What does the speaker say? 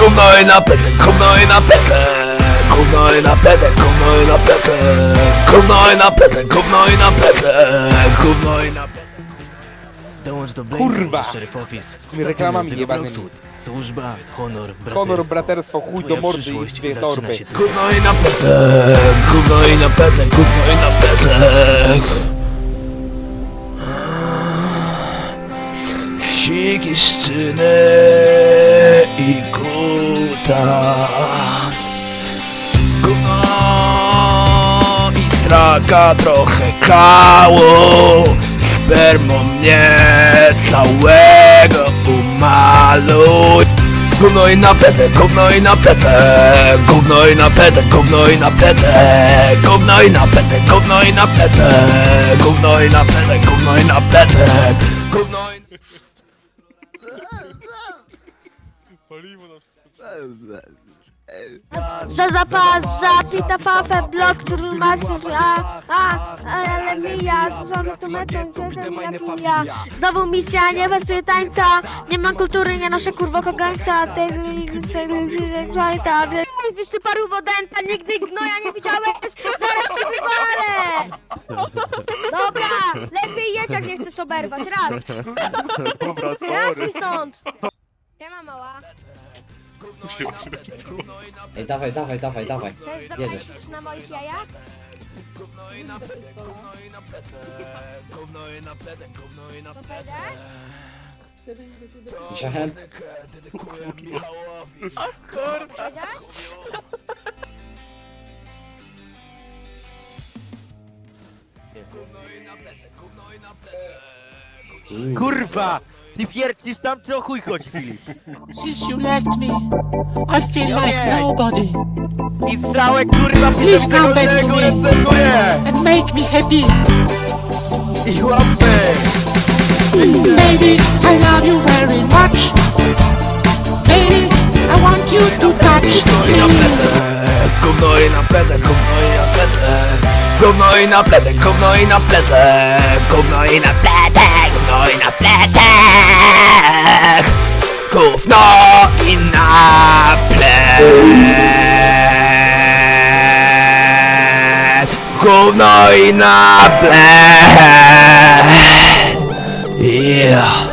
Gówno i na petę, gówno i na petę Gówno i na petę, gówno i na petę Gówno i na petę, gówno i na petę Gówno i na petę Dołącz do Kurwa! Sheriff Office. Stacja reklamami nazywa jebanymi. Bloxwood. Służba, honor, braterstwo. Honor, braterstwo, chuj do Twoja mordy i przyszłość dwie zaczyna torby. się tu. Gówno i na petę Gówno i na petę, gówno i na Siki, i kuta Gówno i straka trochę kało. Spermą mnie całego umaluj. Gówno i na petę, gówno i na petę Gówno i na petę, gówno i na petę Gówno i na petę, gówno i na petę Gówno i na petę, gówno i na petę Gówno i... Za zapas, za pita fafę, blok, który masz, a, a, ale mija, żony tu metą, gdzie mija. Znowu misja, nie pasuje tańca, nie mam kultury, nie noszę kurwo kagańca, ty, Gdzieś ty paru wodęta, nigdy gnoja nie widziałeś, zaraz cię wywalę! Dobra, lepiej jedź jak nie chcesz oberwać, raz. Dobra, Raz mi stąd. Siema mała. Ej, dawaj, dawaj, dawaj, dawaj. Chcesz Jedziesz. zapalić na moich jajach? Gówno i na petę, gówno i na petę Gówno i na petę, gówno i na To petę powiedziesz? Wziąłem. Dedykuję Michałowi Powiedziałeś? Kurwa! Ty wiercisz tam, czy o chuj chodzi, Filip? Since you left me, I feel like Yeah. nobody. I całe kurwa Please come back to me. And make me happy. I łapy! Baby, I love you very much. Baby, I want you to touch me. Gówno i na Gówno i na petę, gówno i na petę Gówno i na petę, gówno i na petę Gówno i na plet Gówno i na plet Yeah